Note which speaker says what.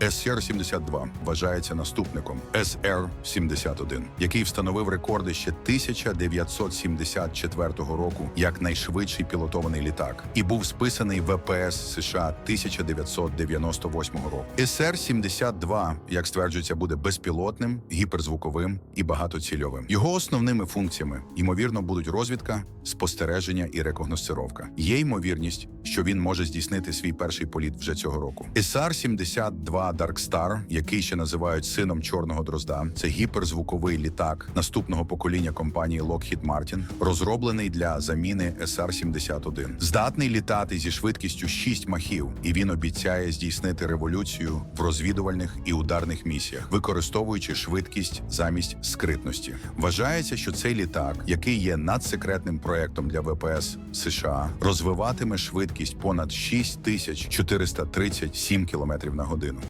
Speaker 1: SR-72 вважається наступником SR-71, який встановив рекорди ще 1974 року як найшвидший пілотований літак і був списаний ВПС США 1998 року. SR-72, як стверджується, буде безпілотним, гіперзвуковим і багатоцільовим. Його основними функціями ймовірно будуть розвідка, спостереження і рекогносцировка. Є ймовірність, що він може здійснити свій перший політ вже цього року. SR-72 Dark Star, який ще називають сином чорного дрозда, це гіперзвуковий літак наступного покоління компанії Lockheed Martin, розроблений для заміни SR-71. Здатний літати зі швидкістю 6 махів, і він обіцяє здійснити революцію в розвідувальних і ударних місіях, використовуючи швидкість замість скритності. Вважається, що цей літак, який є надсекретним проектом для ВПС США, розвиватиме швидкість понад 6437 км на годину.